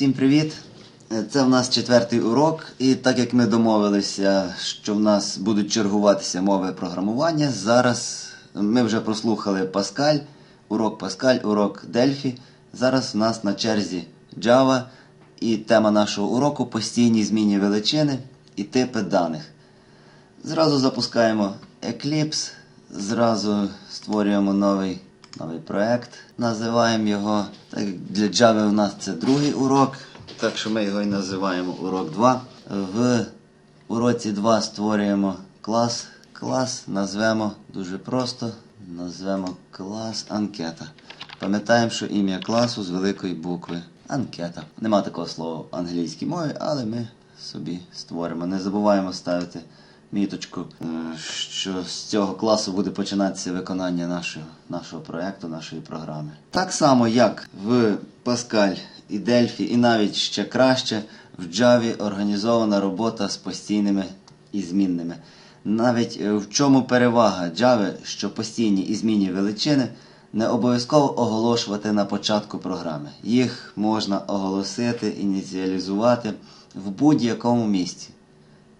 Всім привіт. Це в нас четвертий урок, і так як ми домовилися, що в нас будуть чергуватися мови програмування, зараз ми вже прослухали Паскаль, урок Паскаль, урок Дельфі. Зараз в нас на черзі Java і тема нашого уроку постійні змінні величини і типи даних. Зразу запускаємо Eclipse, зразу створюємо новий, новий проект. Називаємо його, так для Java у нас це другий урок, так що ми його і називаємо урок 2. В уроці 2 створюємо клас. Клас назвемо дуже просто, назвемо клас анкета. Пам'ятаємо, що ім'я класу з великої букви анкета. Нема такого слова в англійській мові, але ми собі створимо. Не забуваємо ставити міточку, е, що з цього класу буде починатися виконання нашого, нашого проєкту, нашої програми. Так само, як в Pascal і Delphi, і навіть ще краще в Java організована робота з постійними і змінними. Навіть е, в чому перевага Java, що постійні і змінні величини не обов'язково оголошувати на початку програми. Їх можна оголосити, ініціалізувати в будь-якому місці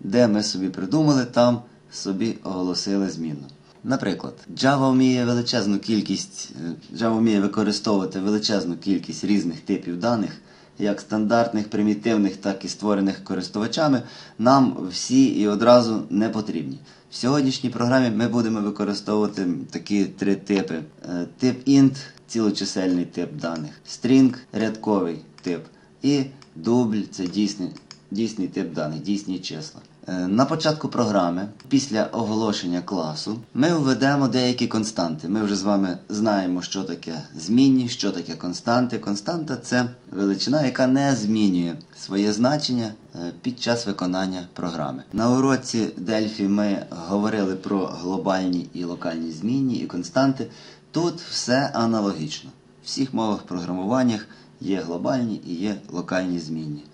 де ми собі придумали, там собі оголосили зміну. Наприклад, Java вміє величезну кількість, е, Java вміє використовувати величезну кількість різних типів даних, як стандартних, примітивних, так і створених користувачами. Нам всі і одразу не потрібні. В сьогоднішній програмі ми будемо використовувати такі три типи: Е, тип int цілочисельний тип даних, string рядковий тип і дубль це дійсний дійсний тип даних, дійсні числа. Е, На початку програми, після оголошення класу, ми введемо деякі константи. Ми вже з вами знаємо, що таке змінні, що таке константи. Константа це величина, яка не змінює своє значення е, під час виконання програми. На уроці Дельфі ми говорили про глобальні і локальні змінні і константи. Тут все аналогічно. В всіх мовах програмуваннях є глобальні і є локальні змінні.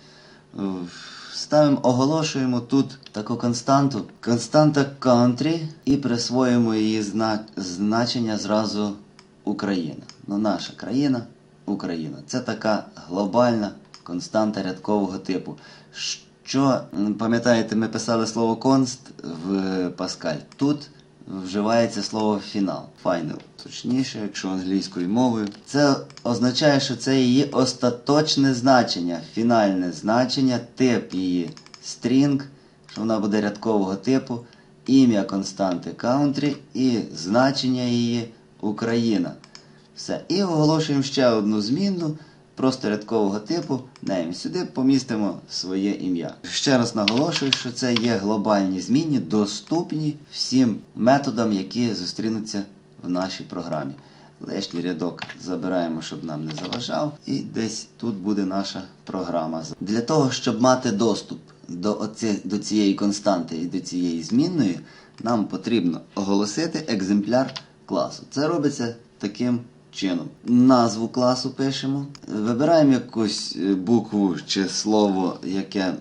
Е, Ставимо, оголошуємо тут таку константу. Константа country і присвоїмо її зна- значення зразу Україна. Ну, наша країна Україна. Це така глобальна константа рядкового типу. Що, пам'ятаєте, ми писали слово const в Паскаль. Тут вживається слово фінал, final, точніше, якщо англійською мовою. Це означає, що це її остаточне значення, фінальне значення, тип її string, що вона буде рядкового типу, ім'я константи country і значення її Україна. Все. І оголошуємо ще одну змінну, просто рядкового типу name. Сюди помістимо своє ім'я. Ще раз наголошую, що це є глобальні змінні, доступні всім методам, які зустрінуться в нашій програмі. Лишній рядок забираємо, щоб нам не заважав, і десь тут буде наша програма. Для того, щоб мати доступ до, оці, до цієї константи і до цієї змінної, нам потрібно оголосити екземпляр класу. Це робиться таким чином. Назву класу пишемо, вибираємо якусь е, букву чи слово, яке,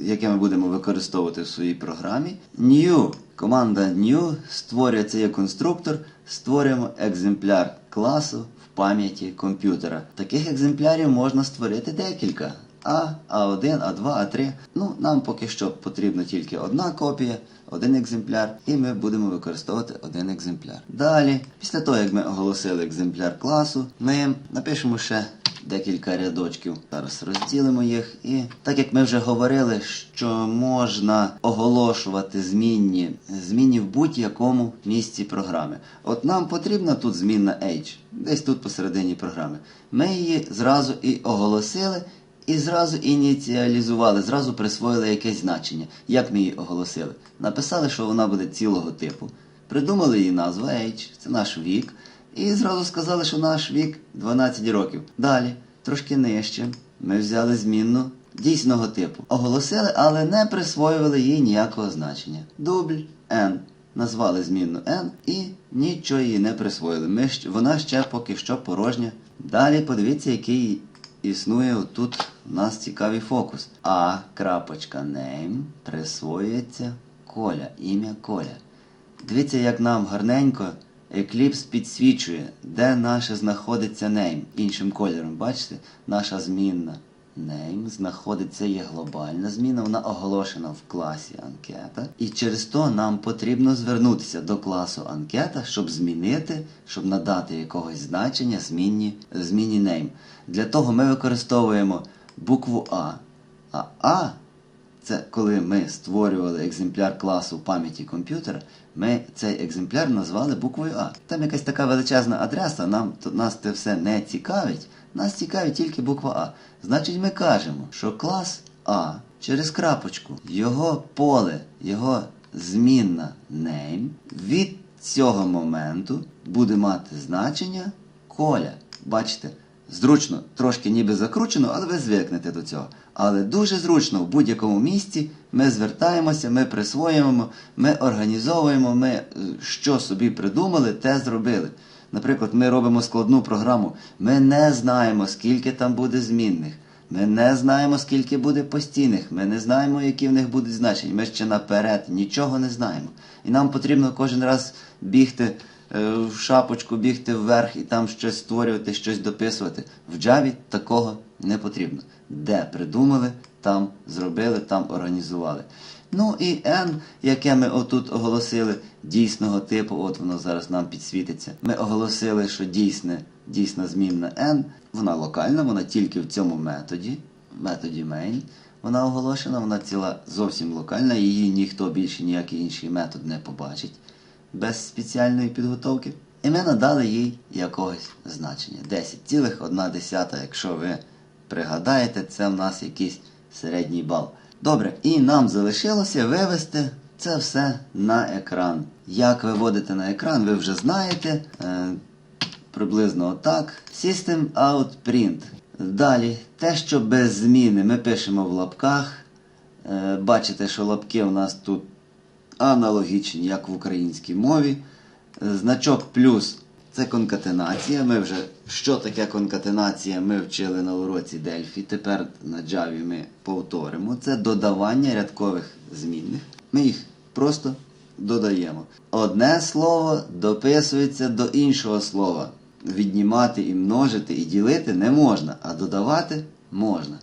яке ми будемо використовувати в своїй програмі. New. Команда New створює це є конструктор, створюємо екземпляр класу в пам'яті комп'ютера. Таких екземплярів можна створити декілька. А, А1, А2, А3. Ну, нам поки що потрібна тільки одна копія, один екземпляр, і ми будемо використовувати один екземпляр. Далі, після того, як ми оголосили екземпляр класу, ми напишемо ще декілька рядочків. Зараз розділимо їх. І так як ми вже говорили, що можна оголошувати змінні, змінні в будь-якому місці програми. От нам потрібна тут змінна H, десь тут посередині програми. Ми її зразу і оголосили. І зразу ініціалізували, зразу присвоїли якесь значення. Як ми її оголосили? Написали, що вона буде цілого типу. Придумали її назву H, це наш вік. І зразу сказали, що наш вік 12 років. Далі, трошки нижче, ми взяли змінну дійсного типу. Оголосили, але не присвоювали їй ніякого значення. Дубль N. Назвали змінну N і нічого їй не присвоїли. Ми, вона ще поки що порожня. Далі подивіться, який існує тут у нас цікавий фокус. А крапочка name присвоюється Коля, ім'я Коля. Дивіться, як нам гарненько Eclipse підсвічує, де наше знаходиться name іншим кольором. Бачите? Наша змінна name знаходиться є глобальна зміна, вона оголошена в класі анкета. І через то нам потрібно звернутися до класу анкета, щоб змінити, щоб надати якогось значення зміні, зміні name. Для того ми використовуємо букву А. А А це коли ми створювали екземпляр класу пам'яті комп'ютера, ми цей екземпляр назвали буквою А. Там якась така величезна адреса, нам нас це все не цікавить. Нас цікавить тільки буква А. Значить, ми кажемо, що клас А через крапочку, його поле, його змінна name від цього моменту буде мати значення коля. Бачите? Зручно, трошки ніби закручено, але ви звикнете до цього. Але дуже зручно в будь-якому місці ми звертаємося, ми присвоюємо, ми організовуємо, ми е, що собі придумали, те зробили. Наприклад, ми робимо складну програму, ми не знаємо, скільки там буде змінних. Ми не знаємо, скільки буде постійних, ми не знаємо, які в них будуть значення. Ми ще наперед нічого не знаємо. І нам потрібно кожен раз бігти е, в шапочку, бігти вверх і там щось створювати, щось дописувати. В Java такого не потрібно. Де придумали, там зробили, там організували. Ну і N, яке ми отут оголосили, дійсного типу, от воно зараз нам підсвітиться. Ми оголосили, що дійсне, дійсна змінна N, вона локальна, вона тільки в цьому методі, методі main. Вона оголошена, вона ціла зовсім локальна, її ніхто більше ніякий інший метод не побачить без спеціальної підготовки. І ми надали їй якогось значення. 10,1, якщо ви пригадаєте, це в нас якийсь середній бал. Добре, і нам залишилося вивести це все на екран. Як виводити на екран, ви вже знаєте. Е, приблизно отак. System out print. Далі, те, що без зміни, ми пишемо в лапках. Е, бачите, що лапки у нас тут аналогічні, як в українській мові. Е, Значок плюс це конкатенація. Ми вже що таке конкатенація, ми вчили на уроці Дельфі. Тепер на Java ми повторимо. Це додавання рядкових змінних. Ми їх просто додаємо. Одне слово дописується до іншого слова. Віднімати і множити і ділити не можна, а додавати можна.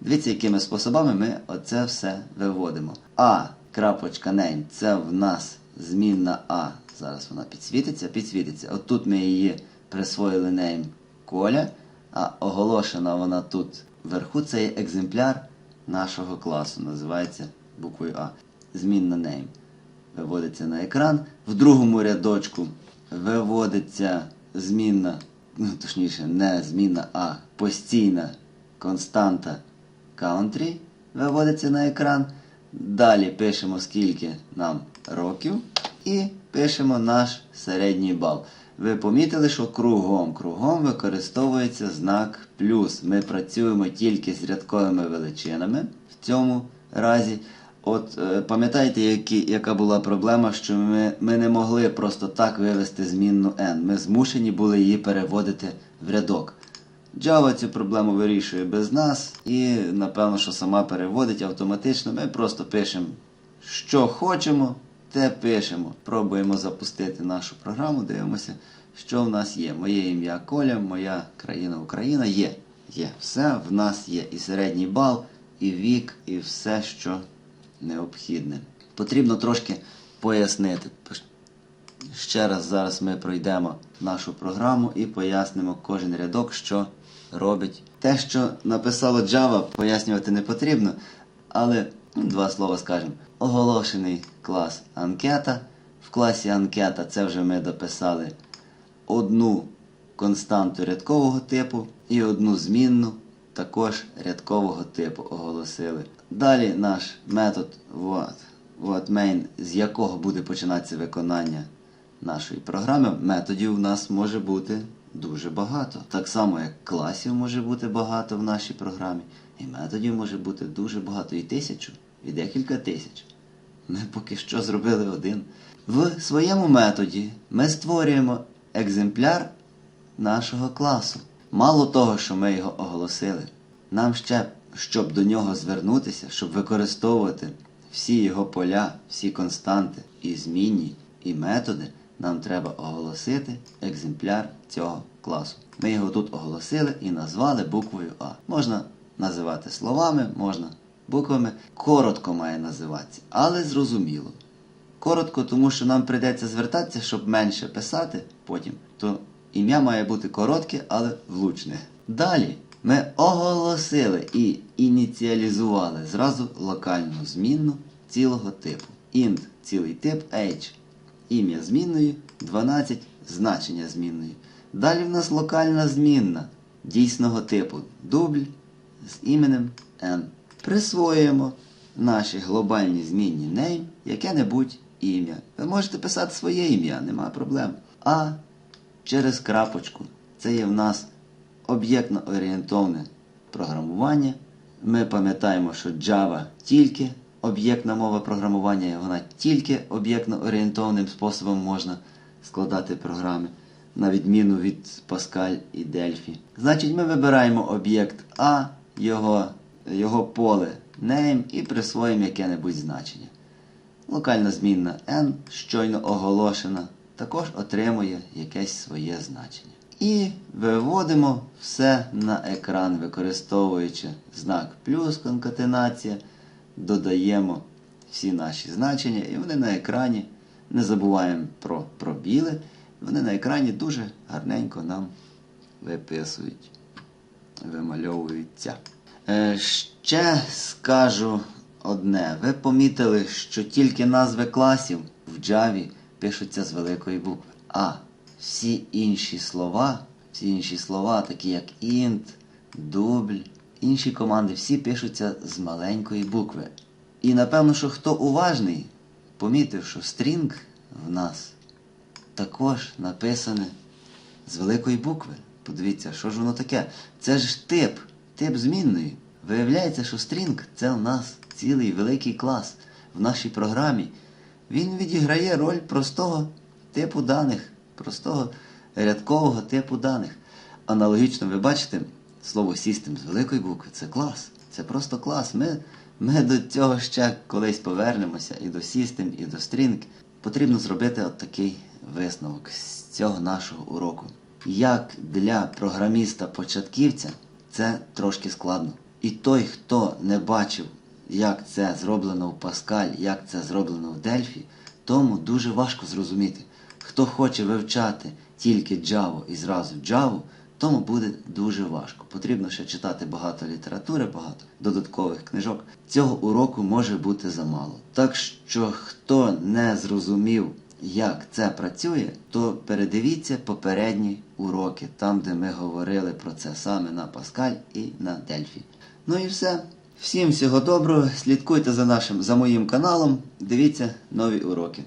Дивіться, якими способами ми оце все виводимо. А, крапочка name, це в нас змінна А. Зараз вона підсвітиться, підсвітиться. От тут ми її присвоїли name Коля, а оголошена вона тут вверху, це є екземпляр нашого класу, називається буквою А. Змінна name. Виводиться на екран. В другому рядочку виводиться змінна, ну точніше, не змінна, а постійна константа country виводиться на екран. Далі пишемо, скільки нам років, і пишемо наш середній бал. Ви помітили, що кругом кругом використовується знак плюс. Ми працюємо тільки з рядковими величинами в цьому разі. От е, пам'ятаєте, яка була проблема, що ми, ми не могли просто так вивести змінну n. Ми змушені були її переводити в рядок. Java цю проблему вирішує без нас і, напевно, що сама переводить автоматично. Ми просто пишемо, що хочемо, те пишемо. Пробуємо запустити нашу програму, дивимося, що в нас є. Моє ім'я Коля, моя країна Україна є. Є. Все в нас є. І середній бал, і вік, і все, що необхідне. Потрібно трошки пояснити. Ще раз зараз ми пройдемо нашу програму і пояснимо кожен рядок, що робить. Те, що написало Java, пояснювати не потрібно, але два слова скажемо. Оголошений клас анкета. В класі анкета це вже ми дописали одну константу рядкового типу і одну змінну також рядкового типу оголосили. Далі наш метод what, what main, з якого буде починатися виконання нашої програми, методів у нас може бути дуже багато. Так само, як класів може бути багато в нашій програмі, і методів може бути дуже багато, і тисячу, і декілька тисяч. Ми поки що зробили один. В своєму методі ми створюємо екземпляр нашого класу. Мало того, що ми його оголосили, нам ще, щоб до нього звернутися, щоб використовувати всі його поля, всі константи і змінні, і методи, нам треба оголосити екземпляр цього класу. Ми його тут оголосили і назвали буквою А. Можна називати словами, можна буквами. Коротко має називатися, але зрозуміло. Коротко, тому що нам прийдеться звертатися, щоб менше писати потім, то ім'я має бути коротке, але влучне. Далі ми оголосили і ініціалізували зразу локальну змінну цілого типу. int цілий тип age. Ім'я змінною 12 значення змінної. Далі в нас локальна змінна дійсного типу дубль з іменем n. Присвоюємо наші глобальні змінні name яке-небудь ім'я. Ви можете писати своє ім'я, нема проблем. А через крапочку. Це є в нас об'єктно орієнтовне програмування. Ми пам'ятаємо, що Java тільки об'єктна мова програмування, і вона тільки об'єктно орієнтовним способом можна складати програми, на відміну від Pascal і Delphi. Значить, ми вибираємо об'єкт А, його, його поле name і присвоїмо яке-небудь значення. Локальна змінна n, щойно оголошена, також отримує якесь своє значення. І виводимо все на екран, використовуючи знак плюс конкатенація, додаємо всі наші значення, і вони на екрані, не забуваємо про пробіли, вони на екрані дуже гарненько нам виписують, вимальовуються. Е, ще скажу одне. Ви помітили, що тільки назви класів в Java пишуться з великої букви. А всі інші слова, всі інші слова, такі як int, дубль, інші команди, всі пишуться з маленької букви. І напевно, що хто уважний, помітив, що стрінг в нас також написане з великої букви. Подивіться, що ж воно таке? Це ж тип, тип змінної. Виявляється, що стрінг це у нас цілий великий клас в нашій програмі. Він відіграє роль простого типу даних, простого рядкового типу даних. Аналогічно, ви бачите, слово System з великої букви це клас. Це просто клас. Ми, ми до цього ще колись повернемося і до System, і до String. Потрібно зробити от такий висновок з цього нашого уроку. Як для програміста-початківця це трошки складно. І той, хто не бачив, як це зроблено в Pascal, як це зроблено в Delphi, тому дуже важко зрозуміти. Хто хоче вивчати тільки Java і зразу Java, тому буде дуже важко. Потрібно ще читати багато літератури, багато додаткових книжок. Цього уроку може бути замало. Так що, хто не зрозумів, як це працює, то передивіться попередні уроки, там, де ми говорили про це саме на Паскаль і на Дельфі. Ну і все. Всім всього доброго. Слідкуйте за нашим за моїм каналом. Дивіться нові уроки.